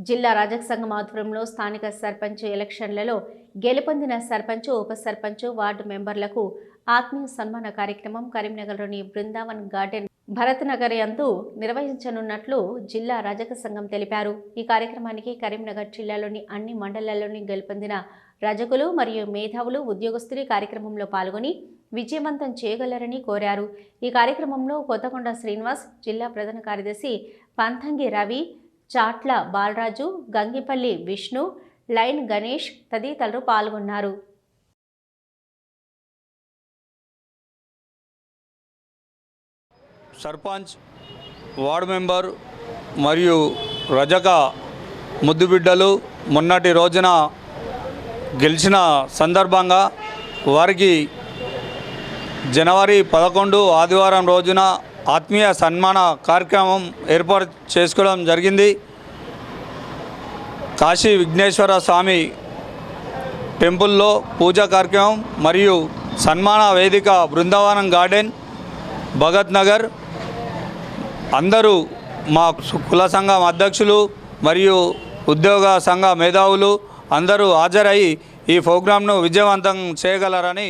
జిల్లా రాజక సంఘం ఆధ్వర్యంలో స్థానిక సర్పంచ్ ఎలక్షన్లలో గెలుపొందిన సర్పంచ్ ఉప సర్పంచ్ వార్డు మెంబర్లకు ఆత్మీయ సన్మాన కార్యక్రమం కరీంనగర్లోని బృందావన్ గార్డెన్ భరత్నగర్ యందు నిర్వహించనున్నట్లు జిల్లా రజక సంఘం తెలిపారు. ఈ కార్యక్రమానికి కరీంనగర్ జిల్లాలోని అన్ని మండలాల్లోని గెలుపొందిన రజకులు మరియు మేధావులు ఉద్యోగస్తులు కార్యక్రమంలో పాల్గొని విజయవంతం చేయగలరని కోరారు. ఈ కార్యక్రమంలో కొత్తకొండ శ్రీనివాస్ జిల్లా ప్రధాన కార్యదర్శి పంతంగి రవి చాట్ల బాలరాజు గంగిపల్లి విష్ణు లైన్ గణేష్ తదితరులు పాల్గొన్నారు. సర్పంచ్ వార్డు మెంబర్ మరియు రజక ముద్దుబిడ్డలు మొన్నటి రోజున గెలిచిన సందర్భంగా వారికి జనవరి పదకొండు ఆదివారం రోజున ఆత్మీయ సన్మాన కార్యక్రమం ఏర్పాటు చేసుకోవడం జరిగింది. కాశీ విఘ్నేశ్వర స్వామి టెంపుల్లో పూజా కార్యక్రమం మరియు సన్మాన వేదిక బృందావనం గార్డెన్ భగత్ నగర్. అందరూ మా కుల సంఘం అధ్యక్షులు మరియు ఉద్యోగ సంఘ మేధావులు అందరూ హాజరై ఈ ప్రోగ్రాంను విజయవంతం చేయగలరని